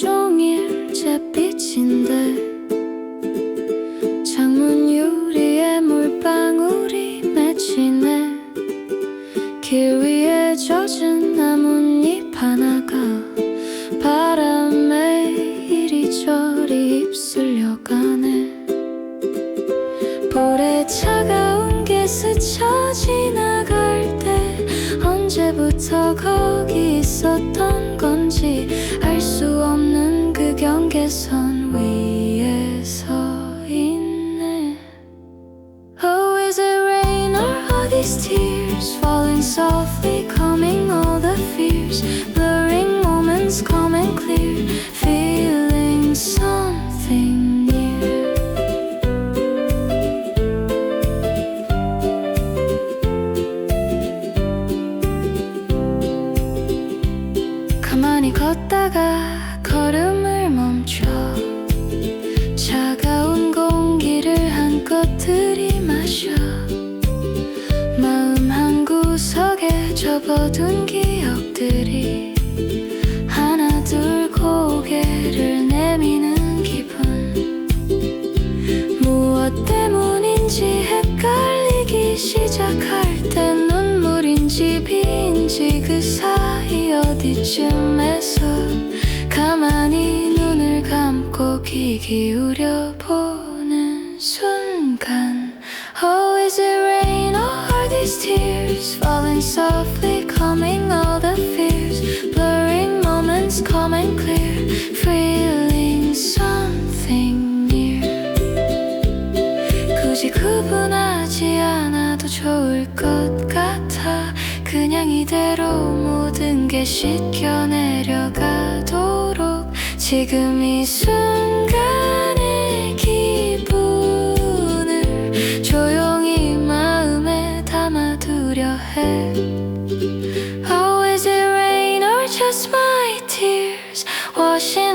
종일 잿빛인데 창문 유리에 물방울이 맺히네. 길 위에 젖은 나뭇잎 하나가 바람에 이리저리 입술려가네. 볼에 차가운 게 스쳐 지나갈 때 언제부터 거기 있었던 tears falling softly, calming all the fears, blurring moments, calm and clear, feeling something near. 가만히 걷다가 걸음을 접어둔 기억들이 하나 둘 고개를 내미는 기분. 무엇 때문인지 헷갈리기 시작할 때 눈물인지 비인지 그 사이 어디쯤에서 가만히 눈을 감고 귀 기울여 보는 순간. Oh is it rain? Or are these tears falling softly calming all the fears blurring moments calm and clear feeling something near 굳이 구분하지 않아도 좋을 것 같아 그냥 이대로 모든 게 씻겨 내려가도록 지금 이 순간 담아두려 해 Oh, is it rain or just my tears? Washing